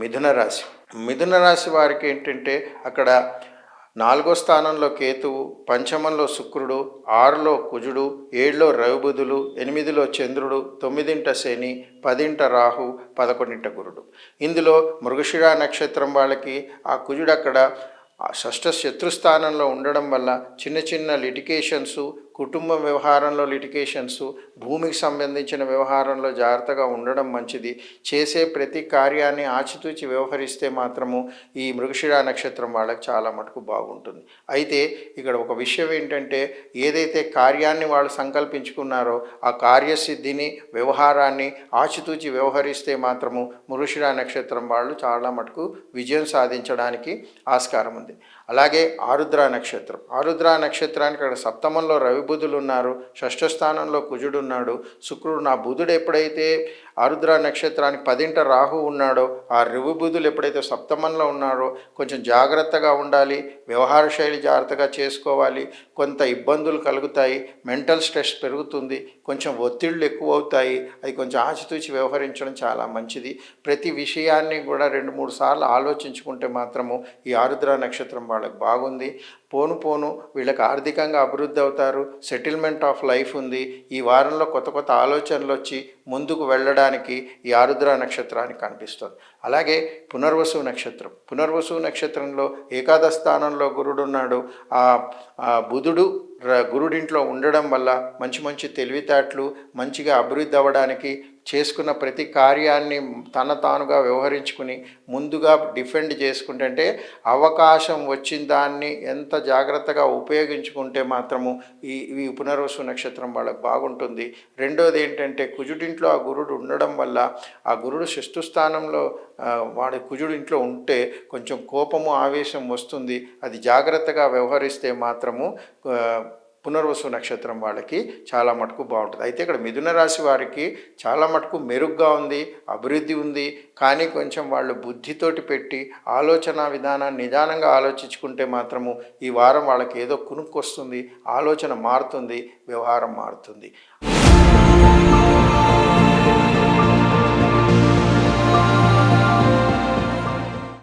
మిథున రాశి. మిథున రాశి వారికి ఏంటంటే అక్కడ నాలుగో స్థానంలో కేతువు పంచమంలో శుక్రుడు ఆరులో కుజుడు ఏడులో రవిబుధులు ఎనిమిదిలో చంద్రుడు తొమ్మిదింట శని పదింట రాహు పదకొండింట గురుడు. ఇందులో మృగశిర నక్షత్రం వాళ్ళకి ఆ కుజుడు అక్కడ షష్ట శత్రుస్థానంలో ఉండడం వల్ల చిన్న చిన్న లిటికేషన్స్ కుటుంబ వ్యవహారంలో లిటికేషన్స్ భూమికి సంబంధించిన వ్యవహారంలో జాగ్రత్తగా ఉండడం మంచిది. చేసే ప్రతి కార్యాన్ని ఆచితూచి వ్యవహరిస్తే మాత్రము ఈ మృగశిర నక్షత్రం వాళ్ళకి చాలా మటుకు బాగుంటుంది. అయితే ఇక్కడ ఒక విషయం ఏంటంటే ఏదైతే కార్యాన్ని వాళ్ళు సంకల్పించుకున్నారో ఆ కార్యసిద్ధిని వ్యవహారాన్ని ఆచితూచి వ్యవహరిస్తే మాత్రము మృగశిర నక్షత్రం వాళ్ళు చాలా మటుకు విజయం సాధించడానికి ఆస్కారం ఉంది. అలాగే ఆరుద్ర నక్షత్రం. ఆరుద్ర నక్షత్రానికి అక్కడ సప్తమంలో రవి బుధులు ఉన్నారు. షష్ఠ స్థానంలో కుజుడు ఉన్నాడు. శుక్రుడు నా బుధుడు ఎప్పుడైతే ఆరుద్ర నక్షత్రానికి పదింట రాహు ఉన్నాడో ఆ రవి బుధులు ఎప్పుడైతే సప్తమంలో ఉన్నారో కొంచెం జాగ్రత్తగా ఉండాలి వ్యవహార శైలి జాగ్రత్తగా చేసుకోవాలి. కొంత ఇబ్బందులు కలుగుతాయి మెంటల్ స్ట్రెస్ పెరుగుతుంది కొంచెం ఒత్తిళ్ళు ఎక్కువ అవుతాయి అది కొంచెం ఆచితూచి వ్యవహరించడం చాలా మంచిది. ప్రతి విషయాన్ని కూడా రెండు మూడు సార్లు ఆలోచించుకుంటే మాత్రము ఈ ఆరుద్ర నక్షత్రం వాళ్ళకి బాగుంది. పోను పోను వీళ్ళకి ఆర్థికంగా అభివృద్ధి అవుతారు సెటిల్మెంట్ ఆఫ్ లైఫ్ ఉంది. ఈ వారంలో కొత్త కొత్త ఆలోచనలు వచ్చి ముందుకు వెళ్ళడానికి ఈ ఆరుద్ర నక్షత్రానికి కనిపిస్తుంది. అలాగే పునర్వసు నక్షత్రం. పునర్వసు నక్షత్రంలో ఏకాదశ స్థానంలో గురుడు ఉన్నాడు. ఆ బుధుడు గురుడింట్లో ఉండడం వల్ల మంచి మంచి తెలివితేటలు మంచిగా అభివృద్ధి అవ్వడానికి చేసుకున్న ప్రతి కార్యాన్ని తన తానుగా వ్యవహరించుకుని ముందుగా డిఫెండ్ చేసుకుంటే అవకాశం వచ్చిన దాన్ని ఎంత జాగ్రత్తగా ఉపయోగించుకుంటే మాత్రము ఈ ఈ పునర్వసు నక్షత్రం వాళ్ళకి బాగుంటుంది. రెండోది ఏంటంటే కుజుడింట్లో ఆ గురుడు ఉండడం వల్ల ఆ గురుడు శిస్తుస్థానంలో వాడి కుజుడు ఇంట్లో ఉంటే కొంచెం కోపము ఆవేశం వస్తుంది. అది జాగ్రత్తగా వ్యవహరిస్తే మాత్రము పునర్వసు నక్షత్రం వాళ్ళకి చాలా మటుకు బాగుంటుంది. అయితే ఇక్కడ మిథున రాశి వారికి చాలా మటుకు మెరుగ్గా ఉంది అభివృద్ధి ఉంది. కానీ కొంచెం వాళ్ళు బుద్ధితోటి పెట్టి ఆలోచన విధానాన్ని నిదానంగా ఆలోచించుకుంటే మాత్రము ఈ వారం వాళ్ళకి ఏదో కునుక్కొస్తుంది ఆలోచన మారుతుంది వ్యవహారం మారుతుంది.